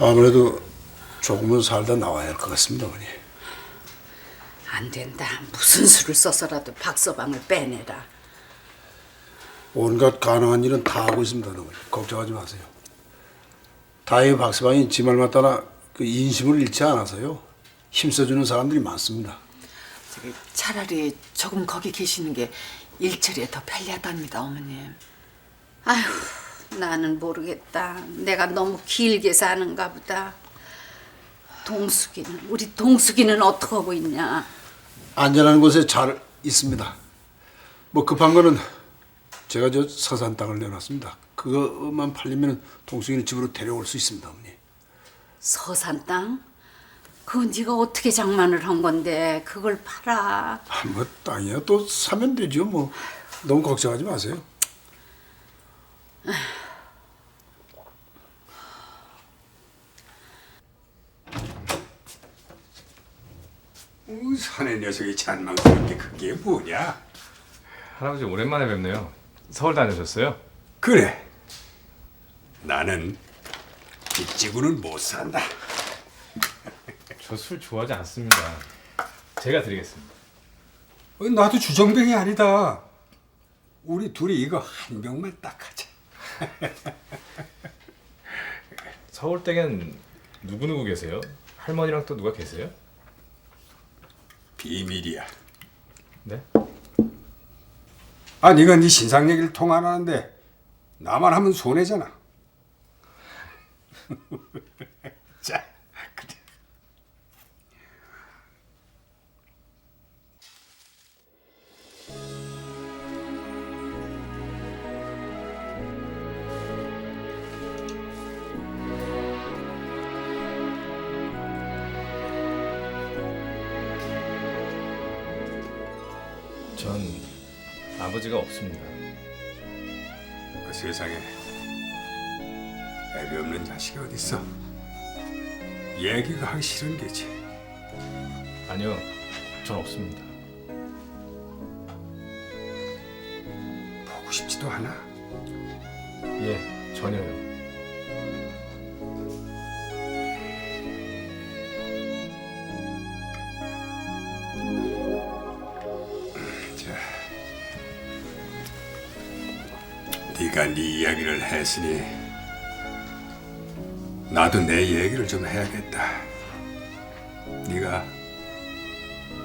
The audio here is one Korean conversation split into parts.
아무래도 조금은 살다 나와야 할 것 같습니다, 어머니. 안 된다. 무슨 수를 써서라도 박서방을 빼내라. 온갖 가능한 일은 다 하고 있습니다, 어머니. 걱정하지 마세요. 다행히 박서방이 지말 따라 그 인심을 잃지 않아서요. 힘써주는 사람들이 많습니다. 저기 차라리 조금 거기 계시는 게 일처리에 더 편리하답니다, 어머님. 아휴, 나는 모르겠다. 내가 너무 길게 사는가 보다. 동숙이는 우리 동숙이는 어떻게 하고 있냐? 안전한 곳에 잘 있습니다. 뭐 급한 거는 제가 저 서산 땅을 내놨습니다. 그것만 팔리면 동숙이는 집으로 데려올 수 있습니다, 어머니. 서산 땅? 그건 네가 어떻게 장만을 한 건데 그걸 팔아? 아, 뭐 땅이야 또 사면 되죠, 뭐. 너무 걱정하지 마세요. 우, 사내 녀석이 잔망스럽게 그게 뭐냐? 할아버지 오랜만에 뵙네요. 서울 다녀오셨어요? 그래. 나는 빚지고는 못 산다. 저 술 좋아하지 않습니다. 제가 드리겠습니다. 어, 나도 주정뱅이 아니다. 우리 둘이 이거 한 병만 딱 하자. 서울 댁엔 누구 누구 계세요? 할머니랑 또 누가 계세요? 비밀이야. 네? 아, 네가 네 신상 얘기를 통 안 하는데 나만 하면 손해잖아. 전 아버지가 없습니다. 그 세상에 애비 없는 자식이 어딨어? 얘기가 하기 싫은 게지. 아니요, 전 없습니다. 보고 싶지도 않아. 예, 전혀요. 네가 네 이야기를 했으니 나도 내 얘기를 좀 해야겠다. 네가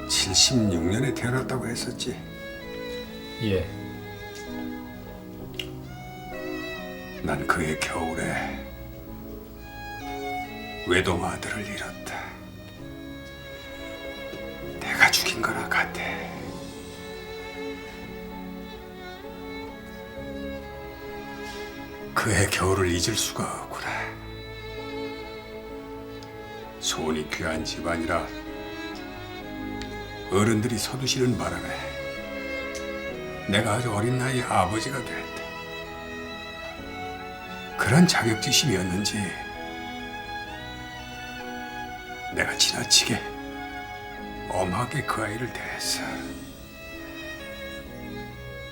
76년에 태어났다고 했었지. 예, 난 그해 겨울에 외동 아들을 잃었다. 내가 죽인 거나 같아. 그해 겨울을 잊을 수가 없구나. 손이 귀한 집안이라 어른들이 서두시는 바람에 내가 아주 어린 나이에 아버지가 됐다. 그런 자격지심이었는지 내가 지나치게 엄하게 그 아이를 대했어.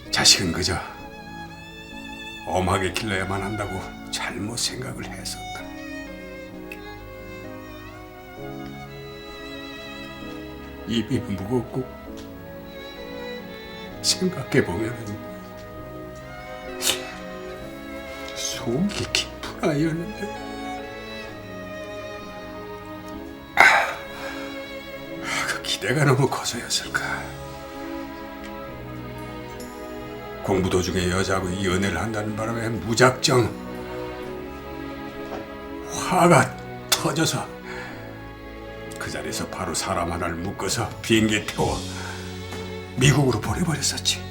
자식은 그저 엄하게 길러야만 한다고 잘못 생각을 했었다. 입이 무겁고 생각해 보면은 속이 깊은 아이였는데 아, 그 기대가 너무 커서였을까 공부 도중에 여자하고 연애를 한다는 바람에 무작정 화가 터져서 그 자리에서 바로 사람 하나를 묶어서 비행기에 태워 미국으로 보내버렸었지.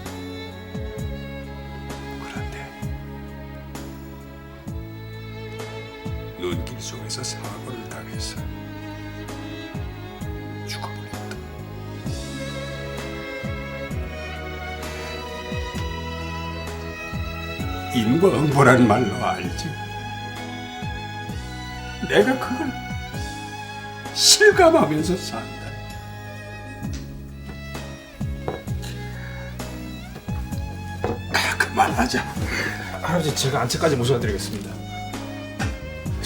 그런데 눈길 속에서 사고를 죽어 인과응보란 말로 알지. 내가 그걸 실감하면서 산다. 아, 그만하자. 할아버지 제가 안채까지 모셔드리겠습니다.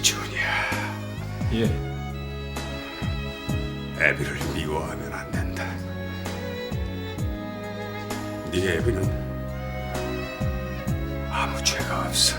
준이야, 예. 애비를 미워하면 안 된다. 네 애비는 check-offs.